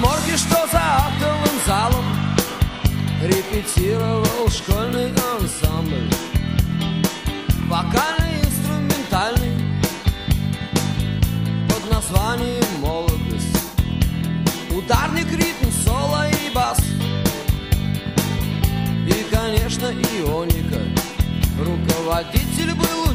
морге, что за актовым залом Репетировал школьный ансамбль? Вокальный, инструментальный Под названием «Молодость» Ударник, ритм, соло и бас. И, конечно, ионика. Руководитель был